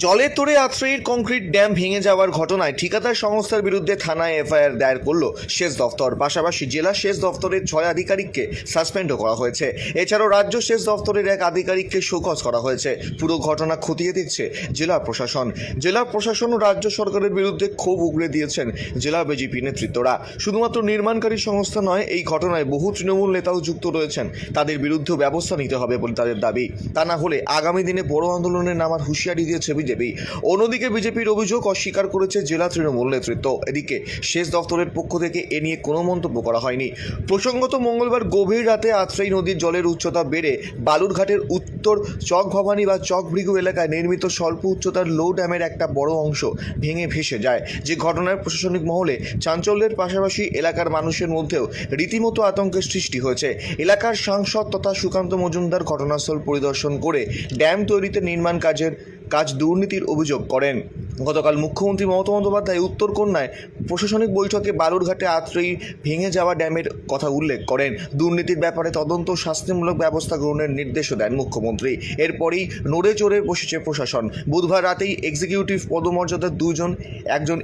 জলের তোড়ে আশ্রয়ীর concrete dam ভেঙে যাওয়ার ঘটনায় ঠিকাদার সংস্থার বিরুদ্ধে থানায় এফআইআর দায়ের করল সেচ দফতর। পাশাপাশি জেলা সেচ দফতরের ছয় আধিকারিককে সাসপেন্ডও করা হয়েছে। এছাড়াও রাজ্য সেচ দফতরের এক আধিকারিককে শোকজ করা হয়েছে। পুরো ঘটনা খতিয়ে দেখছে জেলা প্রশাসন। জেলা প্রশাসন ও রাজ্য সরকারের বিরুদ্ধে ক্ষোভ উগড়ে দিয়েছেন জেলা বিজেপি নেতৃত্বরা। শুধুমাত্র নির্মাণকারী সংস্থা নয়, এই ঘটনায় বহু তৃণমূল নেতাও যুক্ত রয়েছেন। তাদের বিরুদ্ধেও ব্যবস্থা নিতে হবে বলে তাদের দাবি। তা না হলে আগামী দিনে বড় আন্দোলনের নামার হুঁশিয়ারি দিয়েছে বিজেপি। অন্যদিকে বিজেপির অভিযোগ অস্বীকার করেছে জেলা তৃণমূল নেতৃত্ব। এদিকে সেচ দফতরের পক্ষ থেকে এ নিয়ে কোনো মন্তব্য করা হয়নি। প্রসঙ্গত মঙ্গলবার গভীর রাতে আত্রাই নদীর জলের উচ্চতা বেড়ে বালুরঘাটের উত্তর চক ভবানী বা চক ভৃগু এলাকায় নির্মিত স্বল্প উচ্চতার লো ড্যামের একটা বড় অংশ ভেঙে ভেসে যায়। যে ঘটনার প্রশাসনিক মহলে চাঞ্চল্যের পাশাপাশি এলাকার মানুষের মধ্যেও রীতিমতো আতঙ্কের সৃষ্টি হয়েছে। এলাকার সাংসদ তথা সুকান্ত মজুমদার ঘটনাস্থল পরিদর্শন করে ড্যাম তৈরিতে নির্মাণ কাজের কাজ দুর্নীতির অভিযোগ করেন। গতকাল মুখ্যমন্ত্রী মমতা বন্দ্যোপাধ্যায় উত্তর কন্যায় প্রশাসনিক বৈঠকে বালুরঘাটে আত্রেই ভেঙে যাওয়া ড্যামের কথা উল্লেখ করেন। দুর্নীতির ব্যাপারে তদন্ত শাস্তিমূলক ব্যবস্থা গ্রহণের নির্দেশও দেন মুখ্যমন্ত্রী। এরপরই নড়ে চড়ে বসেছে প্রশাসন। বুধবার রাতেই এক্সিকিউটিভ পদমর্যাদার দুজন, একজন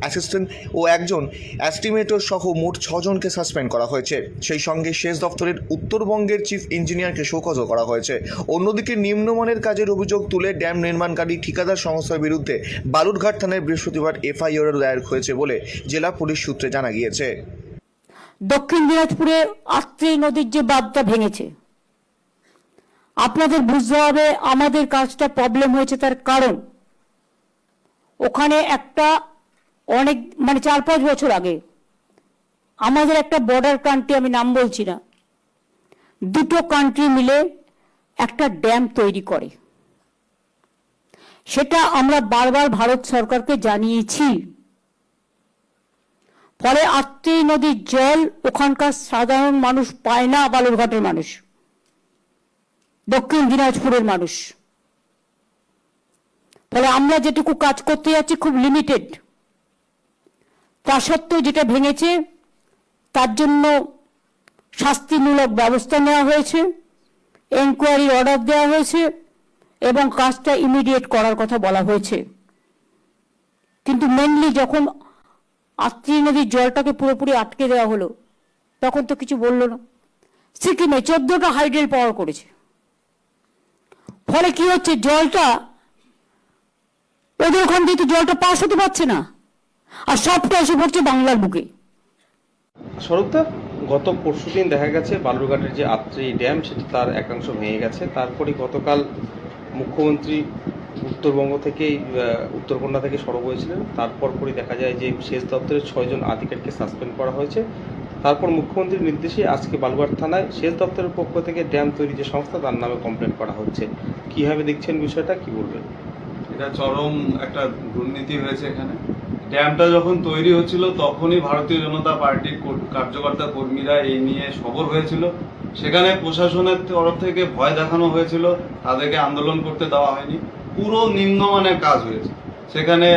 অ্যাসিস্ট্যান্ট ও একজন অ্যাস্টিমেটর সহ মোট ছজনকে সাসপেন্ড করা হয়েছে। সেই সঙ্গে সেচ দফতরের উত্তরবঙ্গের চিফ ইঞ্জিনিয়ারকে শোকজও করা হয়েছে। অন্যদিকে নিম্নমানের কাজের অভিযোগ তুলে ড্যাম নির্মাণকারী ঠিকাদার সংস্থার বিরুদ্ধে বালুরঘাট থানায় বৃহস্পতিবার এফআইআর দায়ের হয়েছে বলে জেলা পুলিশ সূত্রে জানা গিয়েছে। দক্ষিণ দিনাজপুরে আত্রেই নদীর যে বাঁধটা ভেঙেছে, আপনাদের বুঝতে হবে আমাদের কাজটা প্রবলেম হয়েছে তার কারণ। ওখানে একটা অনেক মানে চার পাঁচ বছর আগে আমাদের একটা বর্ডার কান্ট্রি আমি নাম বলছি না, দুটো কান্ট্রি মিলে একটা ড্যাম তৈরি করে। সেটা আমরা বারবার ভারত সরকারকে জানিয়েছি। ফলে আত্রেই নদীর জল, ওখানকার সাধারণ মানুষ পায় না, বালুরঘাটের মানুষ। দক্ষিণ দিনাজপুরের মানুষ। ফলে আমরা যেটুকু কাজ করতে যাচ্ছি খুব লিমিটেড তা সত্ত্বেও যেটা ভেঙেছে, তার জন্য শাস্তিমূলক ব্যবস্থা নেওয়া হয়েছে এনকোয়ারি অর্ডার দেওয়া হয়েছে, এবং কাজটা ইমিডিয়েট করার কথা বলা হয়েছে। কিন্তু মেনলি যখন আত্রি নদীর জলটাকে পুরোপুরি আটকে দেওয়া হলো। তখন তো কিছু বলল না। সিকিমে চোদ্দটা হাইড্রেল পাওয়ার করেছে। ফলে কি হচ্ছে, জলটা ওদের ওখান তো জলটা পাস হতে পারছে না। আর সবটা এসে পড়ছে বাংলার বুকে। স্বরূপদা গত পরশুদিন দেখা গেছে বালুরঘাটের যে আত্রি ড্যাম, সেটি তার একাংশ ভেঙে গেছে। তারপরে গতকাল মুখ্যমন্ত্রী উত্তরবঙ্গ থেকে উত্তরকন্যা থেকে সরব হয়েছিলেন। তারপর পরই দেখা যায় যে সেচ দপ্তরের ছয়জন আধিকারিককে সাসপেন্ড করা হয়েছে। তারপর মুখ্যমন্ত্রীর নির্দেশে আজকে বালুঘাট থানায় সেচ দপ্তরের পক্ষ থেকে ড্যাম তৈরি যে সংস্থা, তার নামে কমপ্লেন করা হচ্ছে। কীভাবে দেখছেন বিষয়টা? কি বলবেন? এটা চরম একটা দুর্নীতি হয়েছে এখানে। ড্যামটা যখন তৈরি হচ্ছিল, তখনই ভারতীয় জনতা পার্টির কর- কার্যকর্তা কর্মীরা এই নিয়ে সবর হয়েছিল। সেখানে প্রশাসনের তরফ থেকে ভয় দেখানো হয়েছিল। তাদেরকে আন্দোলন করতে দেওয়া হয়নি। পুরো নিম্নমানের কাজ হয়েছে। সেখানে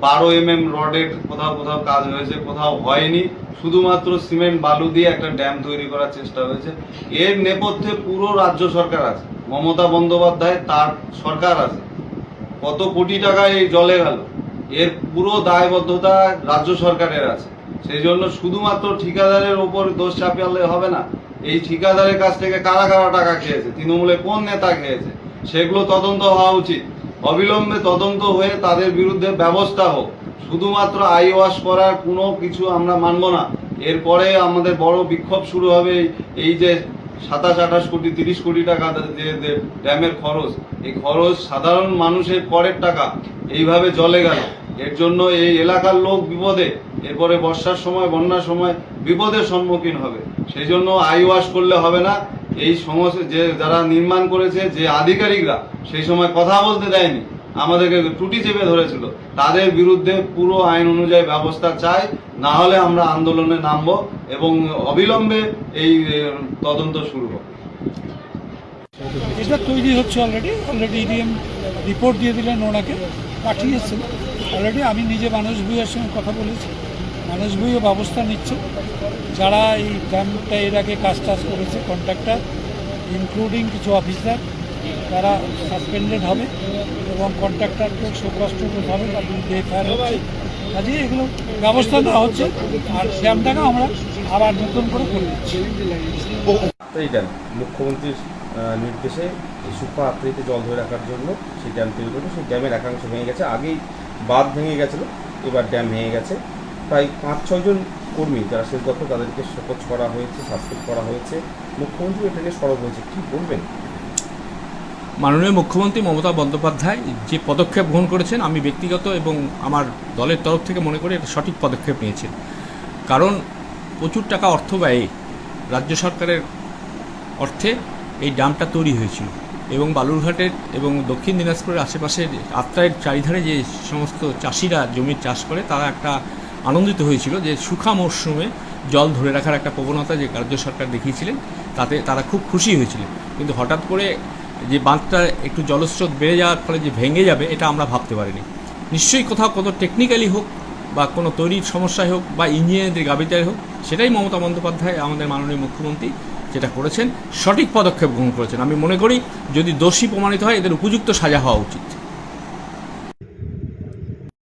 বারো এম এম রডের কোথাও কোথাও কাজ হয়েছে, কোথাও হয়নি। শুধুমাত্র সিমেন্ট, বালু দিয়ে একটা ড্যাম তৈরি করার চেষ্টা হয়েছে। এর নেপথ্যে পুরো রাজ্য সরকার আছে। মমতা বন্দ্যোপাধ্যায় তার সরকার আছে। কত কোটি টাকা এই জলে গেল। এর পুরো দায়বদ্ধতা রাজ্য সরকারের আছে। সেই জন্য শুধুমাত্র ঠিকাদারের ওপর দোষ চাপিয়ে হবে না। এই ঠিকাদারের কাছ থেকে কারা কারা টাকা খেয়েছে? তৃণমূলে কোন নেতা খেয়েছে? সেগুলো তদন্ত হওয়া উচিত। অবিলম্বে তদন্ত হয়ে তাদের বিরুদ্ধে ব্যবস্থা হোক। শুধুমাত্র আই ওয়াশ করার কোনো কিছু আমরা মানব না। এরপরে আমাদের বড় বিক্ষোভ শুরু হবে। এই- যে সাতাশ, আঠাশ কোটি, তিরিশ কোটি টাকা যে ড্যামের খরচ, এই খরচ সাধারণ মানুষের পরের টাকা। এইভাবে জলে গেল। এর জন্য এই এলাকার লোক বিপদে। এরপরে বর্ষার সময়, বন্যার সময় বিপদের সম্মুখীন হবে। সেই জন্য আই ওয়াশ করলে হবে না। এই সমস্ত যে যারা নির্মাণ করেছে, যে আধিকারিকরা সেই সময় কথা বলতে দেয়নি। আমাদেরকে টুটি চেপে ধরেছিল। তাদের বিরুদ্ধে পুরো আইন অনুযায়ী ব্যবস্থা চাই, না হলে আমরা আন্দোলনে নামবো এবং অবিলম্বে এই তদন্ত শুরু হবে এটা তৈরি হচ্ছে অলরেডি অলরেডি ইডিএম রিপোর্ট দিয়ে দিলেন ওনাকে, পাঠিয়েছেন। অলরেডি আমি নিজে মানুষ ভুইয়ের সঙ্গে কথা বলেছি। মানুষ ভুইও ব্যবস্থা নিচ্ছে। যারা এই ড্যামটা এর আগে কাজ টাজ করেছে কন্ট্রাক্টর ইনক্লুডিং কিছু অফিসার তারা সাসপেন্ডেড হবে এবং কন্ট্রাক্টরকে শোকষ্ট হবে তার বিরুদ্ধে হচ্ছে। কাজেই এগুলো ব্যবস্থা নেওয়া হচ্ছে আর ড্যামটাকে আমরা আবার নতুন করে করে দিচ্ছি। এই ড্যাম মুখ্যমন্ত্রীর নির্দেশে সুপা আত্রিতে জল ধরে রাখার জন্য সেই ড্যাম তৈরি করল সেই ড্যামের একাংশ ভেঙে গেছে। আগেই বাঁধ ভেঙে গেছিল, এবার ড্যাম ভেঙে গেছে। প্রায় পাঁচ ছয়জন কর্মী যারা শেষ দপ্তর তাদেরকে শোকজ করা হয়েছে সাসপেন্ড করা হয়েছে। মুখ্যমন্ত্রী এটা নিয়ে সরব হয়েছে। কী বলবেন? মাননীয় মুখ্যমন্ত্রী মমতা বন্দ্যোপাধ্যায় যে পদক্ষেপ গ্রহণ করেছেন, আমি ব্যক্তিগত এবং আমার দলের তরফ থেকে মনে করি এটা সঠিক পদক্ষেপ নিয়েছেন। কারণ প্রচুর টাকা অর্থ ব্যয়ে রাজ্য সরকারের অর্থে এই ড্যামটা তৈরি হয়েছিল। এবং বালুরঘাটের এবং দক্ষিণ দিনাজপুরের আশেপাশের আত্রায়ের চারিধারে যে সমস্ত চাষিরা জমির চাষ করে, তারা একটা আনন্দিত হয়েছিল যে শুখা মরশুমে জল ধরে রাখার একটা প্রবণতা যে রাজ্য সরকার দেখিয়েছিলেন, তাতে তারা খুব খুশি হয়েছিলেন। কিন্তু হঠাৎ করে যে বাঁধটা একটু জলস্রোত বেড়ে যাওয়ার ফলে যে ভেঙে যাবে, এটা আমরা ভাবতে পারিনি। নিশ্চয়ই কোথাও কত টেকনিক্যালি হোক বা কোনো তৈরির সমস্যায় হোক বা ইঞ্জিনিয়ারদের গাবিতায় হোক, সেটাই মমতা বন্দ্যোপাধ্যায় আমাদের মাননীয় মুখ্যমন্ত্রী যেটা করেছেন, সঠিক পদক্ষেপ গ্রহণ করেছেন। আমি মনে করি যদি দোষী প্রমাণিত হয়, এদের উপযুক্ত সাজা হওয়া উচিত।